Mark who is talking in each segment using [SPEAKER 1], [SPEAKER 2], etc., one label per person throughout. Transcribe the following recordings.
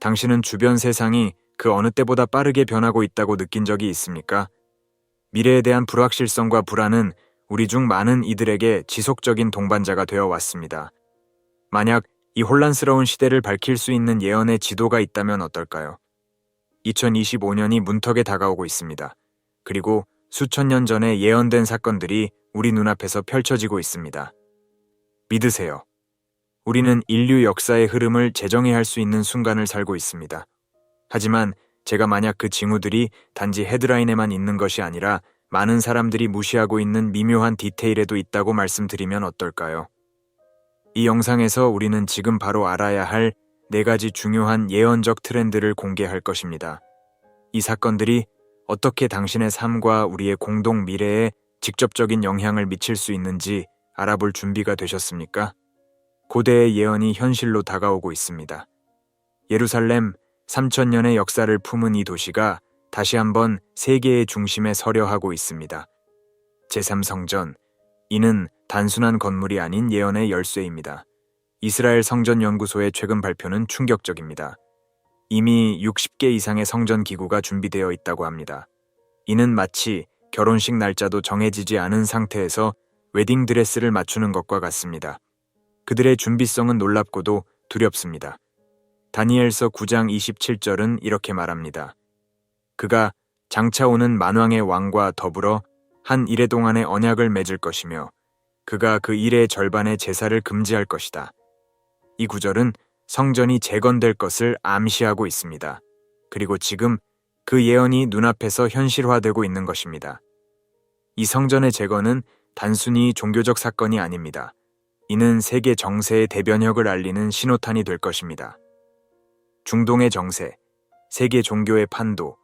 [SPEAKER 1] 당신은 주변 세상이 그 어느 때보다 빠르게 변하고 있다고 느낀 적이 있습니까? 미래에 대한 불확실성과 불안은 우리 중 많은 이들에게 지속적인 동반자가 되어 왔습니다. 만약 이 혼란스러운 시대를 밝힐 수 있는 예언의 지도가 있다면 어떨까요? 2025년이 문턱에 다가오고 있습니다. 그리고 수천 년 전에 예언된 사건들이 우리 눈앞에서 펼쳐지고 있습니다. 믿으세요. 우리는 인류 역사의 흐름을 재정의할 수 있는 순간을 살고 있습니다. 하지만 제가 만약 그 징후들이 단지 헤드라인에만 있는 것이 아니라 많은 사람들이 무시하고 있는 미묘한 디테일에도 있다고 말씀드리면 어떨까요? 이 영상에서 우리는 지금 바로 알아야 할 네 가지 중요한 예언적 트렌드를 공개할 것입니다. 이 사건들이 어떻게 당신의 삶과 우리의 공동 미래에 직접적인 영향을 미칠 수 있는지 알아볼 준비가 되셨습니까? 고대의 예언이 현실로 다가오고 있습니다. 예루살렘 3천년의 역사를 품은 이 도시가 다시 한번 세계의 중심에 서려 하고 있습니다. 제3성전, 이는 단순한 건물이 아닌 예언의 열쇠입니다. 이스라엘 성전 연구소의 최근 발표는 충격적입니다. 이미 60개 이상의 성전 기구가 준비되어 있다고 합니다. 이는 마치 결혼식 날짜도 정해지지 않은 상태에서 웨딩 드레스를 맞추는 것과 같습니다. 그들의 준비성은 놀랍고도 두렵습니다. 다니엘서 9장 27절은 이렇게 말합니다. 그가 장차 오는 만왕의 왕과 더불어 한 일해 동안의 언약을 맺을 것이며 그가 그 일의 절반의 제사를 금지할 것이다. 이 구절은 성전이 재건될 것을 암시하고 있습니다. 그리고 지금 그 예언이 눈앞에서 현실화되고 있는 것입니다. 이 성전의 재건은 단순히 종교적 사건이 아닙니다. 이는 세계 정세의 대변혁을 알리는 신호탄이 될 것입니다. 중동의 정세, 세계 종교의 판도,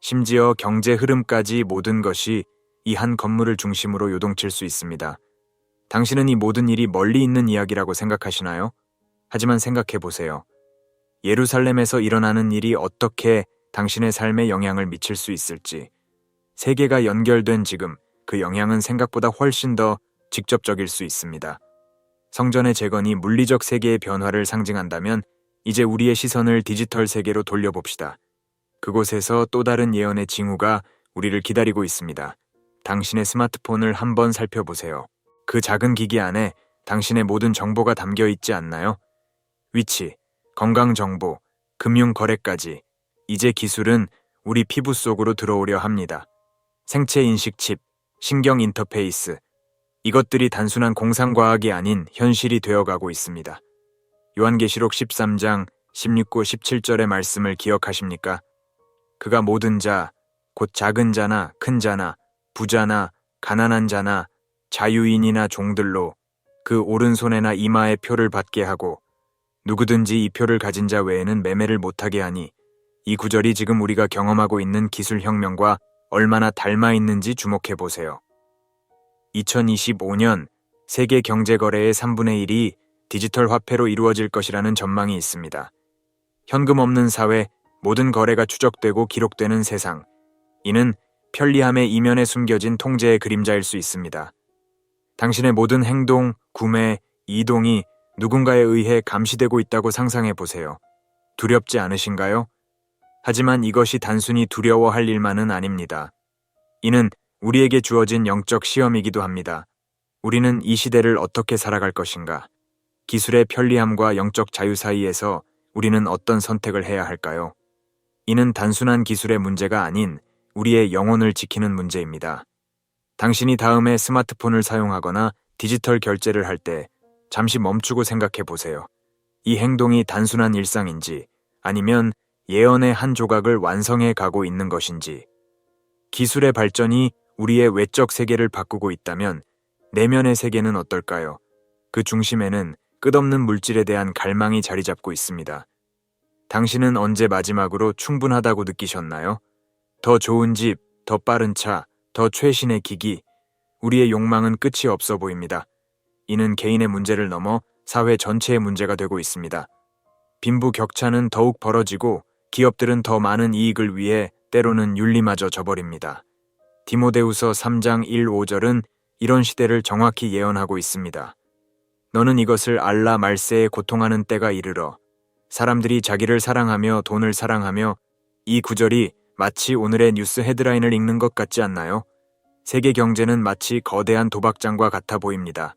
[SPEAKER 1] 심지어 경제 흐름까지 모든 것이 이 한 건물을 중심으로 요동칠 수 있습니다. 당신은 이 모든 일이 멀리 있는 이야기라고 생각하시나요? 하지만 생각해 보세요. 예루살렘에서 일어나는 일이 어떻게 당신의 삶에 영향을 미칠 수 있을지. 세계가 연결된 지금 그 영향은 생각보다 훨씬 더 직접적일 수 있습니다. 성전의 재건이 물리적 세계의 변화를 상징한다면 이제 우리의 시선을 디지털 세계로 돌려봅시다. 그곳에서 또 다른 예언의 징후가 우리를 기다리고 있습니다. 당신의 스마트폰을 한번 살펴보세요. 그 작은 기기 안에 당신의 모든 정보가 담겨 있지 않나요? 위치, 건강 정보, 금융 거래까지 이제 기술은 우리 피부 속으로 들어오려 합니다. 생체 인식 칩, 신경 인터페이스, 이것들이 단순한 공상과학이 아닌 현실이 되어가고 있습니다. 요한계시록 13장 16구 17절의 말씀을 기억하십니까? 그가 모든 자, 곧 작은 자나 큰 자나 부자나 가난한 자나 자유인이나 종들로 그 오른손에나 이마에 표를 받게 하고 누구든지 이 표를 가진 자 외에는 매매를 못하게 하니 이 구절이 지금 우리가 경험하고 있는 기술혁명과 얼마나 닮아 있는지 주목해 보세요. 2025년 세계 경제 거래의 3분의 1이 디지털 화폐로 이루어질 것이라는 전망이 있습니다. 현금 없는 사회, 모든 거래가 추적되고 기록되는 세상. 이는 편리함의 이면에 숨겨진 통제의 그림자일 수 있습니다. 당신의 모든 행동, 구매, 이동이 누군가에 의해 감시되고 있다고 상상해 보세요. 두렵지 않으신가요? 하지만 이것이 단순히 두려워할 일만은 아닙니다. 이는 우리에게 주어진 영적 시험이기도 합니다. 우리는 이 시대를 어떻게 살아갈 것인가? 기술의 편리함과 영적 자유 사이에서 우리는 어떤 선택을 해야 할까요? 이는 단순한 기술의 문제가 아닌 우리의 영혼을 지키는 문제입니다. 당신이 다음에 스마트폰을 사용하거나 디지털 결제를 할 때 잠시 멈추고 생각해 보세요. 이 행동이 단순한 일상인지 아니면 예언의 한 조각을 완성해 가고 있는 것인지 기술의 발전이 우리의 외적 세계를 바꾸고 있다면 내면의 세계는 어떨까요? 그 중심에는 끝없는 물질에 대한 갈망이 자리 잡고 있습니다. 당신은 언제 마지막으로 충분하다고 느끼셨나요? 더 좋은 집, 더 빠른 차, 더 최신의 기기. 우리의 욕망은 끝이 없어 보입니다. 이는 개인의 문제를 넘어 사회 전체의 문제가 되고 있습니다. 빈부 격차는 더욱 벌어지고 기업들은 더 많은 이익을 위해 때로는 윤리마저 저버립니다. 디모데우서 3장 1, 5절은 이런 시대를 정확히 예언하고 있습니다. 너는 이것을 알라 말세에 고통하는 때가 이르러 사람들이 자기를 사랑하며 돈을 사랑하며 이 구절이 마치 오늘의 뉴스 헤드라인을 읽는 것 같지 않나요? 세계 경제는 마치 거대한 도박장과 같아 보입니다.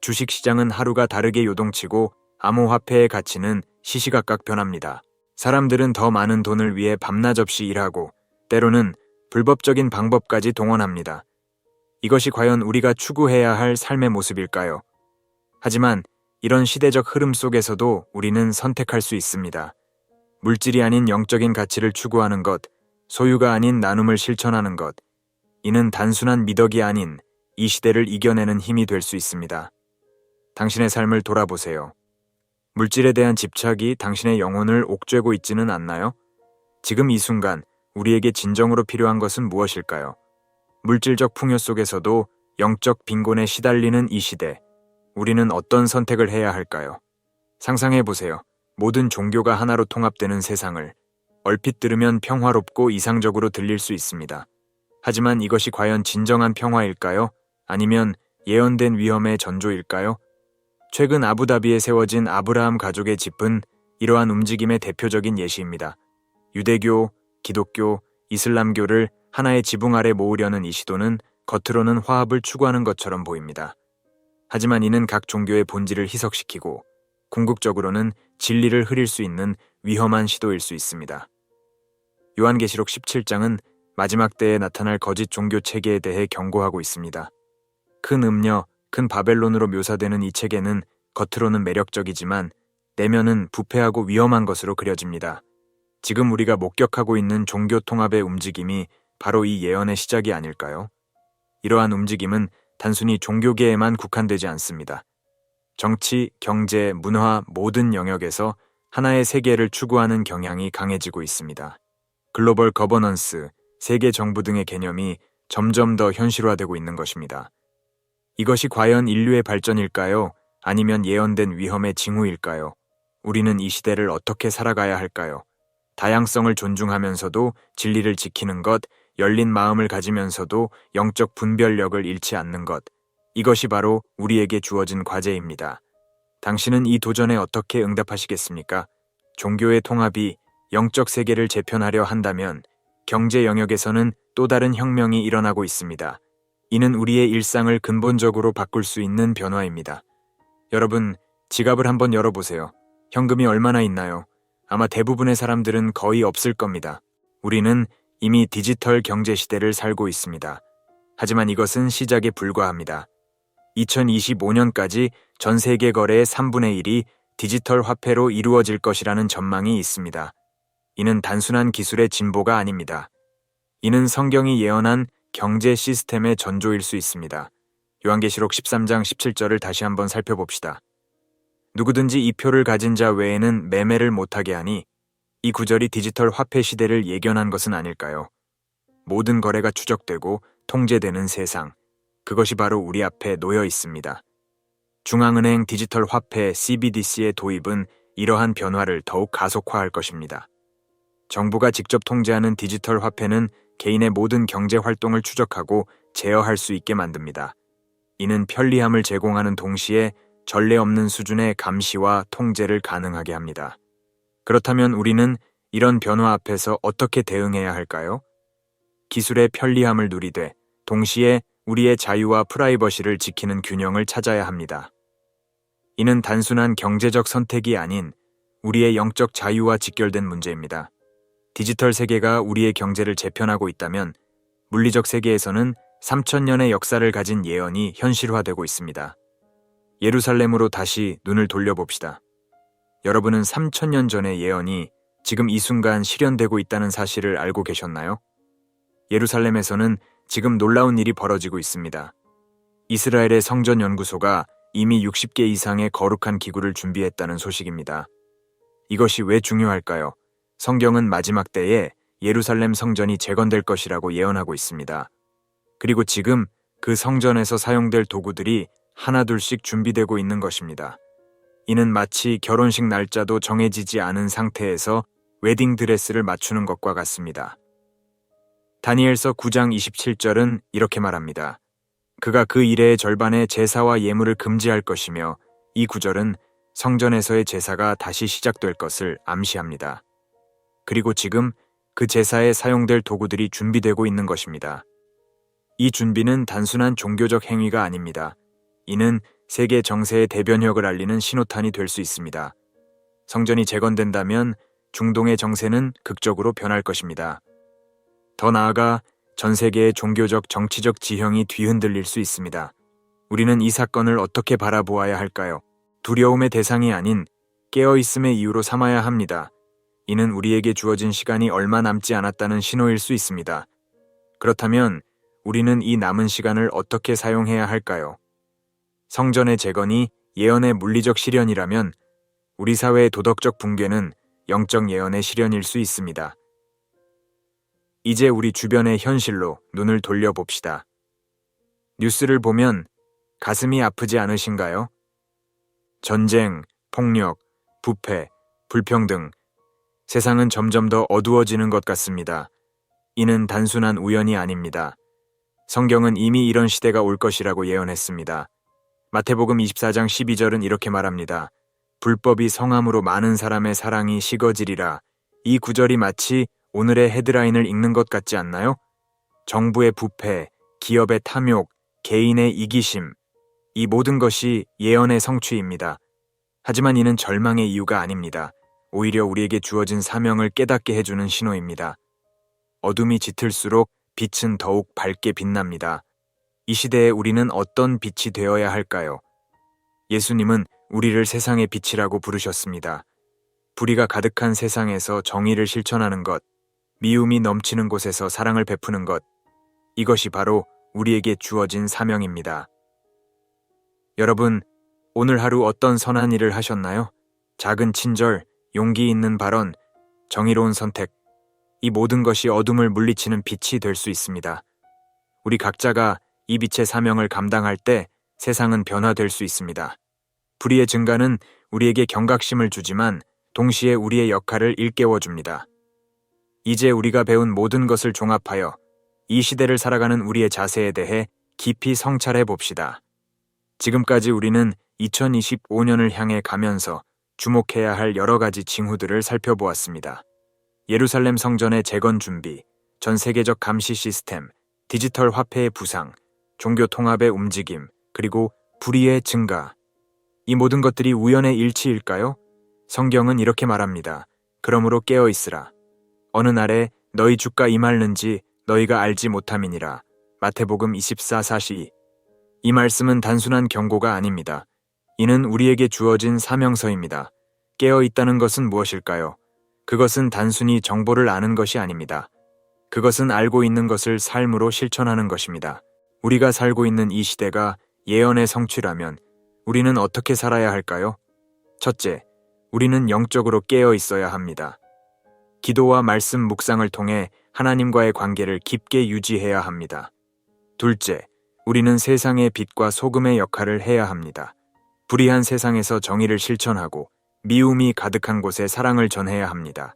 [SPEAKER 1] 주식 시장은 하루가 다르게 요동치고 암호화폐의 가치는 시시각각 변합니다. 사람들은 더 많은 돈을 위해 밤낮 없이 일하고 때로는 불법적인 방법까지 동원합니다. 이것이 과연 우리가 추구해야 할 삶의 모습일까요? 하지만 이런 시대적 흐름 속에서도 우리는 선택할 수 있습니다. 물질이 아닌 영적인 가치를 추구하는 것, 소유가 아닌 나눔을 실천하는 것, 이는 단순한 미덕이 아닌 이 시대를 이겨내는 힘이 될 수 있습니다. 당신의 삶을 돌아보세요. 물질에 대한 집착이 당신의 영혼을 옥죄고 있지는 않나요? 지금 이 순간 우리에게 진정으로 필요한 것은 무엇일까요? 물질적 풍요 속에서도 영적 빈곤에 시달리는 이 시대, 우리는 어떤 선택을 해야 할까요? 상상해 보세요. 모든 종교가 하나로 통합되는 세상을 얼핏 들으면 평화롭고 이상적으로 들릴 수 있습니다. 하지만 이것이 과연 진정한 평화일까요? 아니면 예언된 위험의 전조일까요? 최근 아부다비에 세워진 아브라함 가족의 집은 이러한 움직임의 대표적인 예시입니다. 유대교, 기독교, 이슬람교를 하나의 지붕 아래 모으려는 이 시도는 겉으로는 화합을 추구하는 것처럼 보입니다. 하지만 이는 각 종교의 본질을 희석시키고 궁극적으로는 진리를 흐릴 수 있는 위험한 시도일 수 있습니다. 요한계시록 17장은 마지막 때에 나타날 거짓 종교 체계에 대해 경고하고 있습니다. 큰 음녀, 큰 바벨론으로 묘사되는 이 체계는 겉으로는 매력적이지만 내면은 부패하고 위험한 것으로 그려집니다. 지금 우리가 목격하고 있는 종교 통합의 움직임이 바로 이 예언의 시작이 아닐까요? 이러한 움직임은 단순히 종교계에만 국한되지 않습니다. 정치, 경제, 문화 모든 영역에서 하나의 세계를 추구하는 경향이 강해지고 있습니다. 글로벌 거버넌스, 세계 정부 등의 개념이 점점 더 현실화되고 있는 것입니다. 이것이 과연 인류의 발전일까요? 아니면 예언된 위험의 징후일까요? 우리는 이 시대를 어떻게 살아가야 할까요? 다양성을 존중하면서도 진리를 지키는 것, 열린 마음을 가지면서도 영적 분별력을 잃지 않는 것. 이것이 바로 우리에게 주어진 과제입니다. 당신은 이 도전에 어떻게 응답하시겠습니까? 종교의 통합이 영적 세계를 재편하려 한다면 경제 영역에서는 또 다른 혁명이 일어나고 있습니다. 이는 우리의 일상을 근본적으로 바꿀 수 있는 변화입니다. 여러분, 지갑을 한번 열어보세요. 현금이 얼마나 있나요? 아마 대부분의 사람들은 거의 없을 겁니다. 우리는 이미 디지털 경제 시대를 살고 있습니다. 하지만 이것은 시작에 불과합니다. 2025년까지 전 세계 거래의 3분의 1이 디지털 화폐로 이루어질 것이라는 전망이 있습니다. 이는 단순한 기술의 진보가 아닙니다. 이는 성경이 예언한 경제 시스템의 전조일 수 있습니다. 요한계시록 13장 17절을 다시 한번 살펴봅시다. 누구든지 이 표를 가진 자 외에는 매매를 못하게 하니 이 구절이 디지털 화폐 시대를 예견한 것은 아닐까요? 모든 거래가 추적되고 통제되는 세상. 그것이 바로 우리 앞에 놓여 있습니다. 중앙은행 디지털 화폐 CBDC의 도입은 이러한 변화를 더욱 가속화할 것입니다. 정부가 직접 통제하는 디지털 화폐는 개인의 모든 경제 활동을 추적하고 제어할 수 있게 만듭니다. 이는 편리함을 제공하는 동시에 전례 없는 수준의 감시와 통제를 가능하게 합니다. 그렇다면 우리는 이런 변화 앞에서 어떻게 대응해야 할까요? 기술의 편리함을 누리되 동시에 우리의 자유와 프라이버시를 지키는 균형을 찾아야 합니다. 이는 단순한 경제적 선택이 아닌 우리의 영적 자유와 직결된 문제입니다. 디지털 세계가 우리의 경제를 재편하고 있다면 물리적 세계에서는 3천년의 역사를 가진 예언이 현실화되고 있습니다. 예루살렘으로 다시 눈을 돌려봅시다. 여러분은 3천년 전의 예언이 지금 이 순간 실현되고 있다는 사실을 알고 계셨나요? 예루살렘에서는 지금 놀라운 일이 벌어지고 있습니다. 이스라엘의 성전 연구소가 이미 60개 이상의 거룩한 기구를 준비했다는 소식입니다. 이것이 왜 중요할까요? 성경은 마지막 때에 예루살렘 성전이 재건될 것이라고 예언하고 있습니다. 그리고 지금 그 성전에서 사용될 도구들이 하나둘씩 준비되고 있는 것입니다. 이는 마치 결혼식 날짜도 정해지지 않은 상태에서 웨딩 드레스를 맞추는 것과 같습니다. 다니엘서 9장 27절은 이렇게 말합니다. 그가 그 일의 절반의 제사와 예물을 금지할 것이며 이 구절은 성전에서의 제사가 다시 시작될 것을 암시합니다. 그리고 지금 그 제사에 사용될 도구들이 준비되고 있는 것입니다. 이 준비는 단순한 종교적 행위가 아닙니다. 이는 세계 정세의 대변혁을 알리는 신호탄이 될 수 있습니다. 성전이 재건된다면 중동의 정세는 극적으로 변할 것입니다. 더 나아가 전 세계의 종교적 정치적 지형이 뒤흔들릴 수 있습니다. 우리는 이 사건을 어떻게 바라보아야 할까요? 두려움의 대상이 아닌 깨어있음의 이유로 삼아야 합니다. 이는 우리에게 주어진 시간이 얼마 남지 않았다는 신호일 수 있습니다. 그렇다면 우리는 이 남은 시간을 어떻게 사용해야 할까요? 성전의 재건이 예언의 물리적 실현이라면 우리 사회의 도덕적 붕괴는 영적 예언의 실현일 수 있습니다. 이제 우리 주변의 현실로 눈을 돌려봅시다. 뉴스를 보면 가슴이 아프지 않으신가요? 전쟁, 폭력, 부패, 불평등. 세상은 점점 더 어두워지는 것 같습니다. 이는 단순한 우연이 아닙니다. 성경은 이미 이런 시대가 올 것이라고 예언했습니다. 마태복음 24장 12절은 이렇게 말합니다. 불법이 성함으로 많은 사람의 사랑이 식어지리라. 이 구절이 마치 오늘의 헤드라인을 읽는 것 같지 않나요? 정부의 부패, 기업의 탐욕, 개인의 이기심, 이 모든 것이 예언의 성취입니다. 하지만 이는 절망의 이유가 아닙니다. 오히려 우리에게 주어진 사명을 깨닫게 해주는 신호입니다. 어둠이 짙을수록 빛은 더욱 밝게 빛납니다. 이 시대에 우리는 어떤 빛이 되어야 할까요? 예수님은 우리를 세상의 빛이라고 부르셨습니다. 불의가 가득한 세상에서 정의를 실천하는 것, 미움이 넘치는 곳에서 사랑을 베푸는 것, 이것이 바로 우리에게 주어진 사명입니다. 여러분, 오늘 하루 어떤 선한 일을 하셨나요? 작은 친절, 용기 있는 발언, 정의로운 선택, 이 모든 것이 어둠을 물리치는 빛이 될 수 있습니다. 우리 각자가 이 빛의 사명을 감당할 때 세상은 변화될 수 있습니다. 불의의 증가는 우리에게 경각심을 주지만 동시에 우리의 역할을 일깨워 줍니다. 이제 우리가 배운 모든 것을 종합하여 이 시대를 살아가는 우리의 자세에 대해 깊이 성찰해 봅시다. 지금까지 우리는 2025년을 향해 가면서 주목해야 할 여러 가지 징후들을 살펴보았습니다. 예루살렘 성전의 재건 준비, 전 세계적 감시 시스템, 디지털 화폐의 부상, 종교 통합의 움직임, 그리고 불의의 증가. 이 모든 것들이 우연의 일치일까요? 성경은 이렇게 말합니다. 그러므로 깨어 있으라. 어느 날에 너희 주가 임할는지 너희가 알지 못함이니라. 마태복음 24:42. 이 말씀은 단순한 경고가 아닙니다. 이는 우리에게 주어진 사명서입니다. 깨어 있다는 것은 무엇일까요? 그것은 단순히 정보를 아는 것이 아닙니다. 그것은 알고 있는 것을 삶으로 실천하는 것입니다. 우리가 살고 있는 이 시대가 예언의 성취라면 우리는 어떻게 살아야 할까요? 첫째, 우리는 영적으로 깨어 있어야 합니다. 기도와 말씀 묵상을 통해 하나님과의 관계를 깊게 유지해야 합니다. 둘째, 우리는 세상의 빛과 소금의 역할을 해야 합니다. 불의한 세상에서 정의를 실천하고 미움이 가득한 곳에 사랑을 전해야 합니다.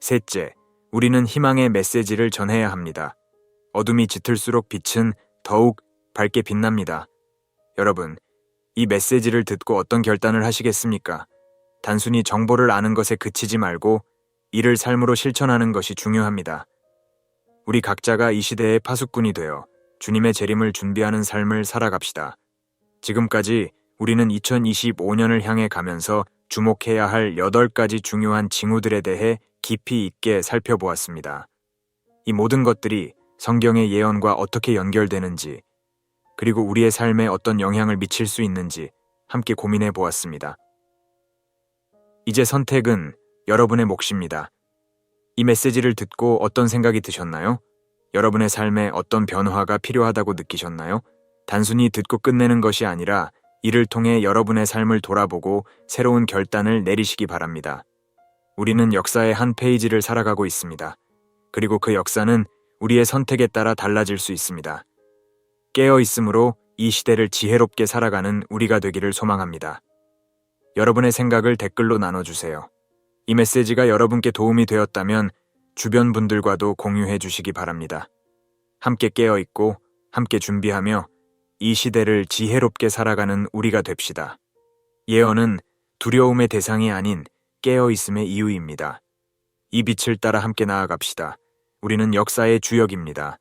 [SPEAKER 1] 셋째, 우리는 희망의 메시지를 전해야 합니다. 어둠이 짙을수록 빛은 더욱 밝게 빛납니다. 여러분, 이 메시지를 듣고 어떤 결단을 하시겠습니까? 단순히 정보를 아는 것에 그치지 말고 이를 삶으로 실천하는 것이 중요합니다. 우리 각자가 이 시대의 파수꾼이 되어 주님의 재림을 준비하는 삶을 살아갑시다. 지금까지 우리는 2025년을 향해 가면서 주목해야 할 8가지 중요한 징후들에 대해 깊이 있게 살펴보았습니다. 이 모든 것들이 성경의 예언과 어떻게 연결되는지, 그리고 우리의 삶에 어떤 영향을 미칠 수 있는지 함께 고민해 보았습니다. 이제 선택은 여러분의 몫입니다. 이 메시지를 듣고 어떤 생각이 드셨나요? 여러분의 삶에 어떤 변화가 필요하다고 느끼셨나요? 단순히 듣고 끝내는 것이 아니라 이를 통해 여러분의 삶을 돌아보고 새로운 결단을 내리시기 바랍니다. 우리는 역사의 한 페이지를 살아가고 있습니다. 그리고 그 역사는 우리의 선택에 따라 달라질 수 있습니다. 깨어 있으므로 이 시대를 지혜롭게 살아가는 우리가 되기를 소망합니다. 여러분의 생각을 댓글로 나눠주세요. 이 메시지가 여러분께 도움이 되었다면 주변 분들과도 공유해 주시기 바랍니다. 함께 깨어 있고 함께 준비하며 이 시대를 지혜롭게 살아가는 우리가 됩시다. 예언은 두려움의 대상이 아닌 깨어 있음의 이유입니다. 이 빛을 따라 함께 나아갑시다. 우리는 역사의 주역입니다.